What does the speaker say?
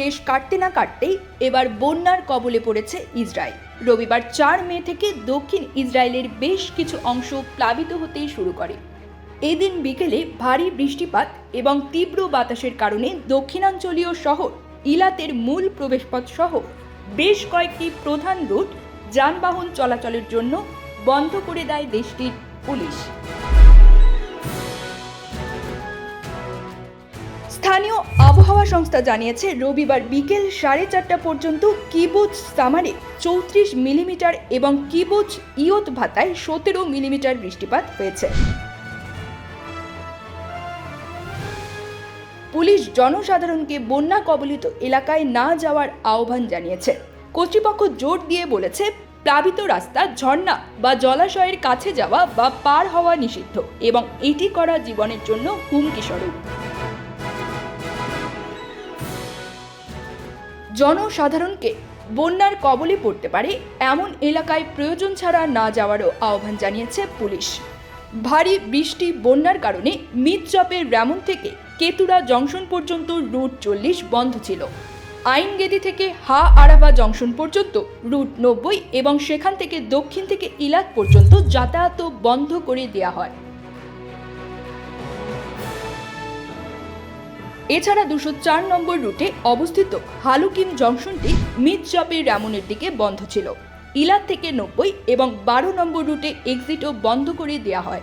রেশ কাটতে না কাটতেই এবার বন্যার কবলে পড়েছে ইসরায়েল। রবিবার চার মে থেকে দক্ষিণ ইসরায়েলের বেশ কিছু অংশ প্লাবিত হতেই শুরু করে। এদিন বিকেলে ভারী বৃষ্টিপাত এবং তীব্র বাতাসের কারণে দক্ষিণাঞ্চলীয় শহর ইলাতের মূল প্রবেশপথ সহ বেশ কয়েকটি প্রধান রুট যানবাহন চলাচলের জন্য বন্ধ করে দেয় দেশটির পুলিশ। স্থানীয় আবহাওয়া সংস্থা জানিয়েছে, রবিবার বিকেল সাড়ে চারটা পর্যন্ত কিবুজ সামারে চৌত্রিশ মিলিমিটার এবং কিবুজ ইয়ত ভাতায় সতেরো মিলিমিটার বৃষ্টিপাত হয়েছে। পুলিশ জনসাধারণকে বন্যা কবলিত এলাকায় না যাওয়ার আহ্বান জানিয়েছে। কর্তৃপক্ষ জোর দিয়ে বলেছে, প্লাবিত রাস্তা, ঝর্ণা বা জলাশয়ের কাছে যাওয়া বা পার হওয়া নিষিদ্ধ এবং এটি করা জীবনের জন্য হুমকি স্বরূপ। জনসাধারণকে বন্যার কবলে পড়তে পারে এমন এলাকায় প্রয়োজন ছাড়া না যাওয়ারও আহ্বান জানিয়েছে পুলিশ। ভারী বৃষ্টি, বন্যার কারণে মিদচপের র্যামন থেকে কেতুরা জংশন পর্যন্ত রুট চল্লিশ বন্ধ ছিল। আইনগেদি থেকে হা আরাবা জংশন পর্যন্ত রুট নব্বই এবং সেখান থেকে দক্ষিণ থেকে ইলাক পর্যন্ত যাতায়াত বন্ধ করে দেওয়া হয়। এছাড়া দুশো চার নম্বর রুটে অবস্থিত হালুকিম জংশনটি মিদচাপের রামনের দিকে বন্ধ ছিল। ইলার থেকে নব্বই এবং বারো নম্বর রুটে এক্সিটও বন্ধ করে দেওয়া হয়।